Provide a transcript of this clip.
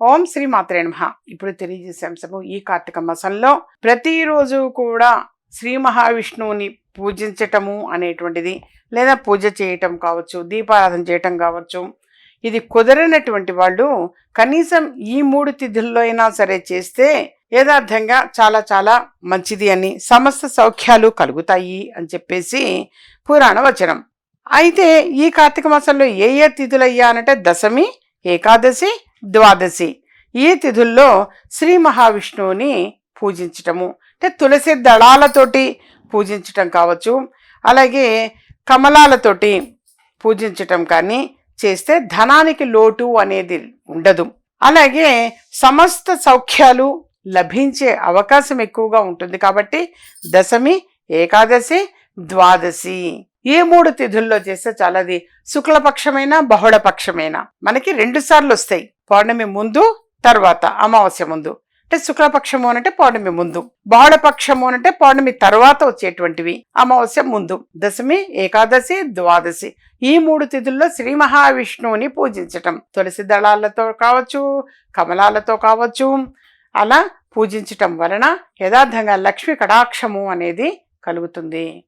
ఓం శ్రీ మాత్రే నమ. ఇప్పుడు తెలియజేసే అంశము ఈ కార్తీక మాసంలో ప్రతిరోజు కూడా శ్రీ మహావిష్ణువుని పూజించటము అనేటువంటిది లేదా పూజ చేయటం కావచ్చు దీపారాధన చేయటం కావచ్చు. ఇది కుదరనటువంటి వాళ్ళు కనీసం ఈ మూడు తిథుల్లో అయినా సరే చేస్తే యథార్థంగా చాలా చాలా మంచిది అని సమస్త సౌఖ్యాలు కలుగుతాయి అని చెప్పేసి పురాణ వచనం. అయితే ఈ కార్తీక మాసంలో ఏ ఏ తిథులయ్యా అనంటే దశమి ఏకాదశి ద్వాదశి. ఈ తిథుల్లో శ్రీ మహావిష్ణువుని పూజించటము. అంటే తులసి దళాలతోటి పూజించటం కావచ్చు. అలాగే కమలాలతోటి పూజించటం కానీ చేస్తే ధనానికి లోటు అనేది ఉండదు. అలాగే సమస్త సౌఖ్యాలు లభించే అవకాశం ఎక్కువగా ఉంటుంది కాబట్టి దశమి ఏకాదశి ద్వాదశి. ఈ మూడు తిథుల్లో చేస్తే చాలాది. శుక్లపక్షమైన బహుళపక్షమైన. మనకి రెండు సార్లు వస్తాయి. పౌర్ణమి ముందు తర్వాత అమావాస్య ముందు. అంటే శుక్లపక్షము అనంటే పౌర్ణమి ముందు. బహుళపక్షము అంటే పౌర్ణమి తర్వాత వచ్చేటువంటివి. అమావాస్య ముందు. దశమి ఏకాదశి ద్వాదశి. ఈ మూడు తిథుల్లో శ్రీ మహావిష్ణువుని పూజించటం. తులసి దళాలతో కావచ్చు కమలాలతో కావచ్చు. అలా పూజించటం వలన యథార్థంగా లక్ష్మి కటాక్షము అనేది కలుగుతుంది.